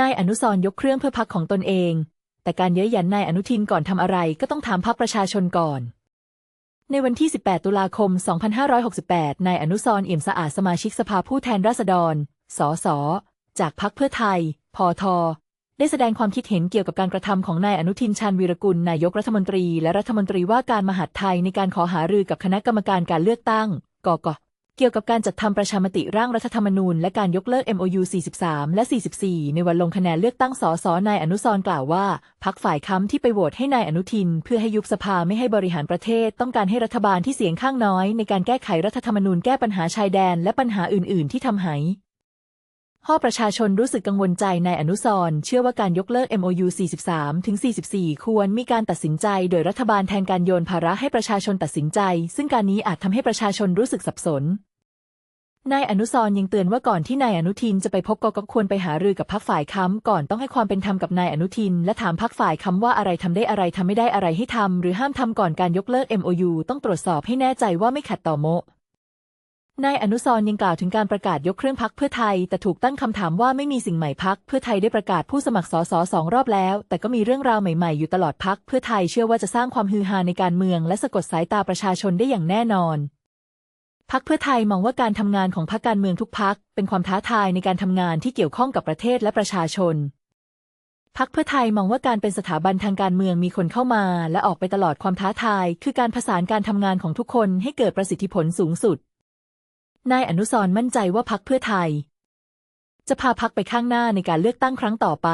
นายอนุสรยกเครื่องเพื่อพักของตนเอง แต่การเย้ยหยันนายอนุทินก่อนทำอะไรก็ต้องถามพักประชาชนก่อน ในวันที่ 18 ตุลาคม 2568 นายอนุสรเอี่ยมสะอาดสมาชิกสภาผู้แทนราษฎร สส จากพักเพื่อไทย พอทได้แสดงความคิดเห็นเกี่ยวกับการกระทำของนายอนุทินชาญวีรกุล นายกรัฐมนตรีและรัฐมนตรีว่าการมหาดไทยในการขอหารือกับคณะกรรมการการเลือกตั้ง กก เกี่ยวกับการจัดทำประชามติร่างรัฐธรรมนูญและการยกเลิก MOU 43 และ 44 ในวันลงคะแนนเลือกตั้งสสนายอนุสรกล่าวว่าพักฝ่ายค้ำที่ไปโหวตให้นายอนุทิน เพื่อให้ยุบสภาไม่ให้บริหารประเทศ ต้องการให้รัฐบาลที่เสียงข้างน้อย ในการแก้ไขรัฐธรรมนูญแก้ปัญหาชายแดนและปัญหาอื่น ๆ ที่ทำให้ พ่อประชาชนรู้สึกกังวลใจนายอนุสร์เชื่อว่าการยกเลิก MOU 43 ถึง 44 ควรมีการตัดสินใจโดยรัฐบาลแทนการโยนภาระให้ประชาชนตัดสินใจ ซึ่งการนี้อาจทำให้ประชาชนรู้สึกสับสนนายอนุสรยังเตือนว่าก่อนที่นายอนุทินจะไปพบกกควรไปหารือกับพักฝ่ายค้ำก่อนต้องให้ความเป็นธรรมกับนายอนุทิน และถามพักฝ่ายค้ำว่าอะไรทำได้อะไรทำไม่ได้อะไรให้ทำหรือห้ามทำก่อนการยกเลิก MOU ต้องตรวจสอบให้แน่ใจว่าไม่ขัดต่อโม นายอนุสร์ยังกล่าวถึงการประกาศยกเครื่องพักเพื่อไทย แต่ถูกตั้งคำถามว่าไม่มีสิ่งใหม่พักเพื่อไทยได้ประกาศผู้สมัครสสสองรอบแล้ว แต่ก็มีเรื่องราวใหม่ๆ อยู่ตลอดพักเพื่อไทยเชื่อว่าจะสร้างความฮือฮาในการเมือง และสะกดสายตาประชาชนได้อย่างแน่นอนพักเพื่อไทยมองว่าการทำงานของพรรคการเมืองทุกพักเป็นความท้าทายในการทำงานที่เกี่ยวข้องกับประเทศและประชาชนพักเพื่อไทยมองว่าการเป็นสถาบันทางการเมืองมีคนเข้ามา และออกไปตลอดความท้าทาย คือการผสานการทำงานของทุกคนให้เกิดประสิทธิผลสูงสุด นายอนุสรมั่นใจว่าพักเพื่อไทย จะพาพักไปข้างหน้าในการเลือกตั้งครั้งต่อไป